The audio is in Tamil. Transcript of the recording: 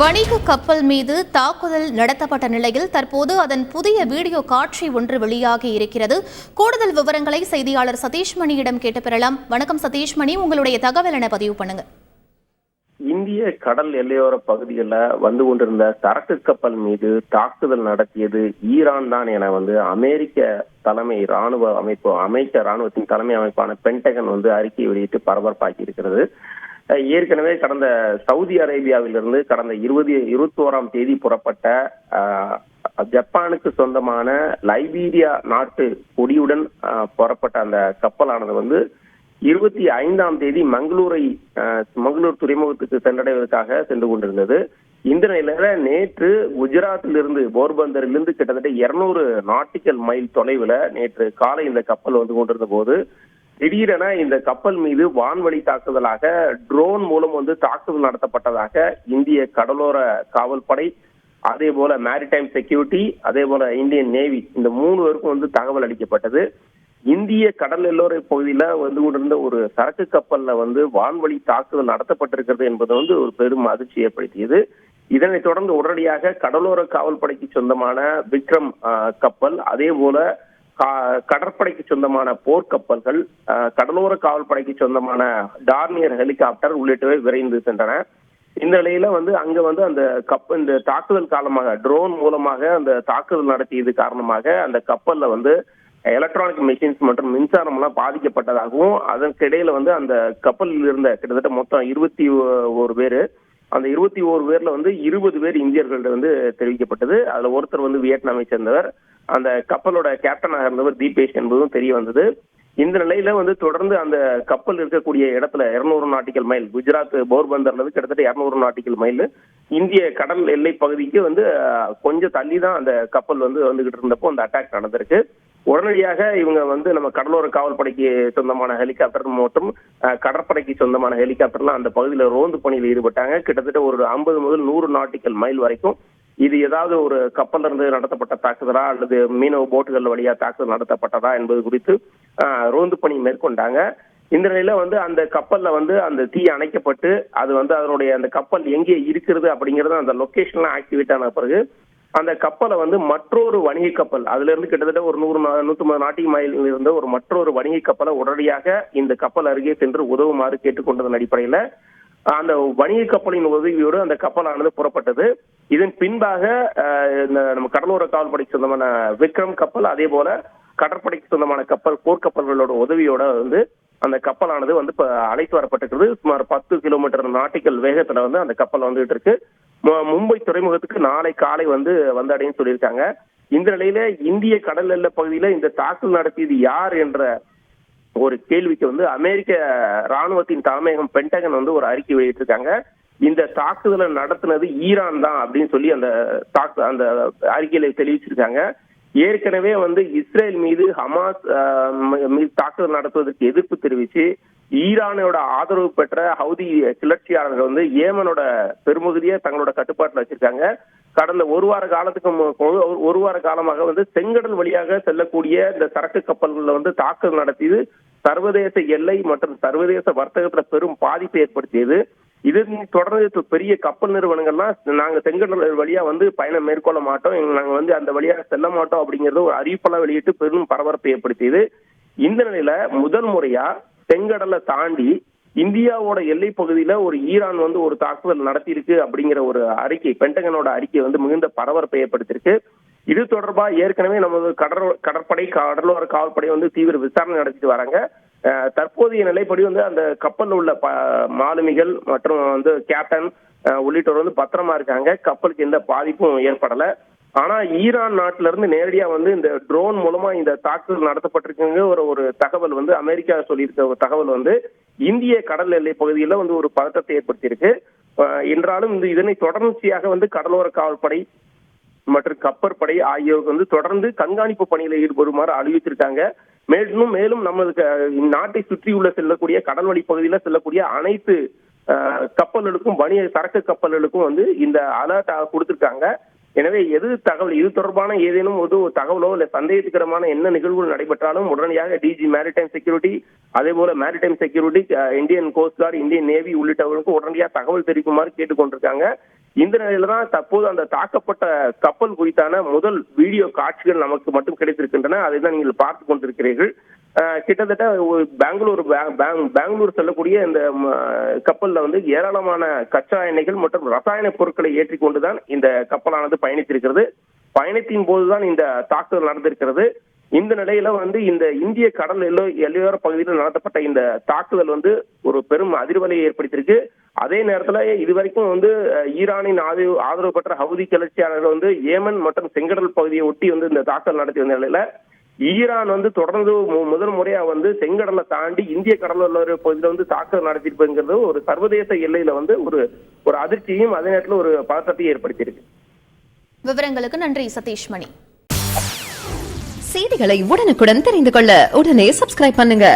வணிக கப்பல் மீது தாக்குதல் நடத்தப்பட்ட நிலையில் தற்போது அதன் புதிய வீடியோ காட்சி ஒன்று வெளியாகி இருக்கிறது. கூடுதல் விவரங்களை செய்தியாளர் சதீஷ்மணியிடம் கேட்டு பெறலாம் வணக்கம் சதீஷ்மணி உங்களுடைய தகவல் என பதிவு பண்ணுங்க. இந்திய கடல் எல்லையோர பகுதிகளில் வந்து கொண்டிருந்த சரக்கு கப்பல் மீது தாக்குதல் நடத்தியது ஈரான் தான் என வந்து அமெரிக்க தலைமை ராணுவ அமைப்பு அமைச்சர் ராணுவத்தின் தலைமை அமைப்பான பென்டகன் வந்து அறிக்கை வெளியிட்டு பரபரப்பாக்கி இருக்கிறது. ஏற்கனவே கடந்த சவுதி அரேபியாவிலிருந்து கடந்த இருபது இருபத்தி ஓராம் தேதி புறப்பட்ட ஜப்பானுக்கு சொந்தமான லைபீரியா நாட்டு கொடியுடன் புறப்பட்ட அந்த கப்பலானது வந்து இருபத்தி ஐந்தாம் தேதி மங்களூரை மங்களூர் துறைமுகத்துக்கு சென்றடைவதற்காக சென்று கொண்டிருந்தது. இந்த நிலையில நேற்று குஜராத்திலிருந்து போர்பந்தரிலிருந்து கிட்டத்தட்ட இருநூறு நாட்டிக்கல் மைல் தொலைவுல நேற்று காலை இந்த கப்பல் வந்து கொண்டிருந்த போது திடீரென இந்த கப்பல் மீது வான்வழி தாக்குதலாக ட்ரோன் மூலம் வந்து தாக்குதல் நடத்தப்பட்டதாக இந்திய கடலோர காவல்படை அதே போல மேரிடைம் செக்யூரிட்டி அதே போல இந்தியன் நேவி இந்த மூணு பேருக்கும் வந்து தகவல் அளிக்கப்பட்டது. இந்திய கடல் எல்லோரை பகுதியில வந்து கொண்டிருந்த ஒரு சரக்கு கப்பல்ல வந்து வான்வழி தாக்குதல் நடத்தப்பட்டிருக்கிறது என்பது வந்து ஒரு பெரும் அதிர்ச்சி ஏற்படுத்தியது. இதனைத் தொடர்ந்து உடனடியாக கடலோர காவல்படைக்கு சொந்தமான விக்ரம் கப்பல் அதே போல கடற்படைக்கு சொந்தமான போர்க்கப்பல்கள் கடலோர காவல்படைக்கு சொந்தமான டார்னியர் ஹெலிகாப்டர் உள்ளிட்டவை விரைந்து சென்றன. இந்த நிலையில வந்து அங்க வந்து அந்த கப்ப இந்த தாக்குதல் காலமாக ட்ரோன் மூலமாக அந்த தாக்குதல் நடத்தியது காரணமாக அந்த கப்பல்ல வந்து எலக்ட்ரானிக் மெஷின்ஸ் மற்றும் மின்சாரம் எல்லாம் பாதிக்கப்பட்டதாகவும் அதற்கு இடையில வந்து அந்த கப்பலில் இருந்த கிட்டத்தட்ட மொத்தம் இருபத்தி ஒரு பேரு அந்த இருபத்தி ஓரு பேர்ல வந்து இருபது பேர் இந்தியர்கள்ட்ட வந்து தெரிவிக்கப்பட்டது. அதுல ஒருத்தர் வந்து வியட்நாமை சேர்ந்தவர். அந்த கப்பலோட கேப்டனாக இருந்தவர் தீபேஷ் என்பதும் தெரிய வந்தது. இந்த நிலையில வந்து தொடர்ந்து அந்த கப்பல் இருக்கக்கூடிய இடத்துல இருநூறு நாட்டிக்கல் மைல் குஜராத் போர்பந்தர்ல இருந்து கிட்டத்தட்ட இருநூறு நாட்டிக்கல் மைல் இந்திய கடல் எல்லை பகுதிக்கு வந்து கொஞ்சம் தள்ளி தான் அந்த கப்பல் வந்து வந்துகிட்டு இருந்தப்போ அந்த அட்டாக் நடந்திருக்கு. உடனடியாக இவங்க வந்து நம்ம கடலோர காவல்படைக்கு சொந்தமான ஹெலிகாப்டர் மற்றும் கடற்படைக்கு சொந்தமான ஹெலிகாப்டர்லாம் அந்த பகுதியில் ரோந்து பணியில் ஈடுபட்டாங்க. கிட்டத்தட்ட ஒரு ஐம்பது முதல் நூறு நாட்டிக்கல் மைல் வரைக்கும் இது ஏதாவது ஒரு கப்பல்ல இருந்து நடத்தப்பட்ட தாக்குதலா அல்லது மீனவ போட்டுகள் வழியா தாக்குதல் நடத்தப்பட்டதா என்பது குறித்து ரோந்து பணி மேற்கொண்டாங்க. இந்த நிலையில வந்து அந்த கப்பல்ல வந்து அந்த தீ அணைக்கப்பட்டு அது வந்து அதனுடைய அந்த கப்பல் எங்கே இருக்கிறது அப்படிங்கறது அந்த லொகேஷன்லாம் ஆக்டிவேட் ஆன பிறகு அந்த கப்பலை வந்து மற்றொரு வணிக கப்பல் அதுல இருந்து கிட்டத்தட்ட ஒரு நூறு நா- நூத்தம்பது நாட்டிக் மைல் இருந்த ஒரு மற்றொரு வணிக கப்பலை உடனடியாக இந்த கப்பல் அருகே சென்று உதவுமாறு கேட்டுக்கொண்டதன் அடிப்படையில அந்த வணிக கப்பலின் உதவியோடு அந்த கப்பலானது புறப்பட்டது. இதன் பின்பாக இந்த நம்ம கடலோர காவல்படைக்கு சொந்தமான விக்ரம் கப்பல் அதே போல கடற்படைக்கு சொந்தமான கப்பல் போர்க்கப்பல்களோட உதவியோட வந்து அந்த கப்பலானது வந்து இப்ப அழைத்து வரப்பட்டிருக்கிறது. சுமார் பத்து கிலோமீட்டர் நாட்டிக்கல் வேகத்துல வந்து அந்த கப்பல் வந்துகிட்டு இருக்கு. மும்பை துறைமுகத்துக்கு நாளை காலை வந்து வந்தடையும் சொல்லியிருக்காங்க. இந்த நிலையில இந்திய கடல் எல்ல பகுதியில இந்த தாக்குதல் நடத்தியது யார் என்ற ஒரு கேள்விக்கு வந்து அமெரிக்க ராணுவத்தின் தலைமையகம் பென்டகன் வந்து ஒரு அறிக்கை வெளியிட்டிருக்காங்க. இந்த தாக்குதலை நடத்தினது ஈரான் தான் அப்படின்னு சொல்லி அந்த தாக்கு அந்த அறிக்கையில தெரிவிச்சிருக்காங்க ஏற்கனவே வந்து இஸ்ரேல் மீது ஹமாஸ் மீது தாக்குதல் நடத்துவதற்கு எதிர்ப்பு தெரிவிச்சு ஈரானோட ஆதரவு பெற்ற ஹவுதி கிளர்ச்சியாளர்கள் வந்து ஏமனோட பெரும்பகுதியை தங்களோட கட்டுப்பாட்டில் வச்சிருக்காங்க. கடந்த ஒரு வார காலத்துக்கு ஒரு- வார காலமாக வந்து செங்கடல் வழியாக செல்லக்கூடிய இந்த சரக்கு கப்பல்களில் வந்து தாக்குதல் நடத்தியது. சர்வதேச எல்லை மற்றும் சர்வதேச வர்த்தகத்துல பெரும் பாதிப்பை ஏற்படுத்தியது. இதன் தொடர்ந்து பெரிய கப்பல் நிறுவனங்கள்லாம் நாங்க செங்கடல் வழியா வந்து பயணம் மேற்கொள்ள மாட்டோம். நாங்க வந்து அந்த வழியாக செல்ல மாட்டோம் அப்படிங்கறது ஒரு அறிவிப்பெல்லாம் வெளியிட்டு பெரும் பரபரப்பை ஏற்படுத்தியது. இந்த நிலையில முதல் முறையா செங்கடலை தாண்டி இந்தியாவோட எல்லை பகுதியில ஒரு ஈரான் வந்து ஒரு தாக்குதல் நடத்தியிருக்கு அப்படிங்கிற ஒரு அறிக்கை பென்டகனோட அறிக்கை வந்து மிகுந்த பரபரப்பை ஏற்படுத்தியிருக்கு. இது தொடர்பா ஏற்கனவே நமது கடற் கடற்படை கடலோர காவல்படை வந்து தீவிர விசாரணை நடத்திட்டு வராங்க. தற்போதைய நிலைப்படி வந்து அந்த கப்பலில் உள்ள மாலுமிகள் மற்றும் வந்து கேப்டன் உள்ளிட்டோர் வந்து பத்திரமா இருக்காங்க. கப்பலுக்கு எந்த பாதிப்பும் ஏற்படல. ஆனா ஈரான் நாட்டுல இருந்து நேரடியா வந்து இந்த ட்ரோன் மூலமா இந்த தாக்குதல் நடத்தப்பட்டிருக்குங்க ஒரு ஒரு தகவல் வந்து அமெரிக்கா சொல்லியிருக்க ஒரு தகவல் வந்து இந்திய கடல் எல்லை பகுதியில வந்து ஒரு பதட்டத்தை ஏற்படுத்தியிருக்கு. என்றாலும் இந்த இதனை தொடர்ச்சியாக வந்து கடலோர காவல்படை மற்றும் கப்பற்படை ஆகியோருக்கு வந்து தொடர்ந்து கண்காணிப்பு பணியில ஈடுபடுமாறு அறிவித்திருக்காங்க. மேலும் மேலும் நமது நாட்டை சுற்றியுள்ள செல்லக்கூடிய கடல்வழி பகுதியில செல்லக்கூடிய அனைத்து கப்பல்களுக்கும் வணிக சரக்கு கப்பல்களுக்கும் வந்து இந்த அலர்ட் கொடுத்திருக்காங்க. எனவே எது தகவல் இது தொடர்பான ஏதேனும் ஒரு தகவலோ இல்ல சந்தேகத்துக்கரமான என்ன நிகழ்வுகள் நடைபெற்றாலும் உடனடியாக டிஜி மேரிடைம் செக்யூரிட்டி அதே போல maritime security Indian coast guard Indian navy உள்ளிட்டவர்களுக்கு உடனடியாக தகவல் தெரிவிக்குமாறு கேட்டுக்கொண்டிருக்காங்க. இந்த நிலையில தான் தற்போது அந்த தாக்கப்பட்ட கப்பல் குறித்தான முதல் வீடியோ காட்சிகள் நமக்கு மட்டும் கிடைத்திருக்கின்றன. அதை தான் நீங்கள் பார்த்து கொண்டிருக்கிறீர்கள். கிட்டத்தட்ட ஒரு பெங்களூர் பெங்களூர் செல்லக்கூடிய இந்த கப்பல்ல வந்து ஏராளமான கச்சா எண்ணெய்கள் மற்றும் ரசாயன பொருட்களை ஏற்றிக்கொண்டுதான் இந்த கப்பலானது பயணித்திருக்கிறது. பயணத்தின் போதுதான் இந்த தாக்குதல் நடந்திருக்கிறது. இந்த நிலையில வந்து இந்த இந்திய கடல் எல்லோ எல்லையோர பகுதியில் நடத்தப்பட்ட இந்த தாக்குதல் வந்து ஒரு பெரும் அதிர்வலையை ஏற்படுத்தியிருக்கு. அதே நேரத்துல இதுவரைக்கும் வந்து ஈரானின் ஆதரவு ஆதரவு பெற்ற ஹவுதி கிளர்ச்சியாளர்கள் வந்து ஏமன் மற்றும் செங்கடல் பகுதியை ஒட்டி வந்து இந்த தாக்கல் நடத்தி வந்த நிலையில ஈரான் வந்து தொடர்ந்து மு- முதல் முறையா வந்து செங்கடலை தாண்டி இந்திய கடலோர பகுதியில வந்து தாக்குதல் நடத்திருப்பதுங்கிறது ஒரு சர்வதேச எல்லையில வந்து ஒரு ஒரு அதிர்ச்சியையும் அதே நேரத்துல ஒரு பதட்டத்தையும் ஏற்படுத்தியிருக்கு. விவரங்களுக்கு நன்றி சதீஷ்மணி. செய்திகளை உடனுக்குடன் தெரிந்து கொள்ள உடனே சப்ஸ்கிரைப் பண்ணுங்க.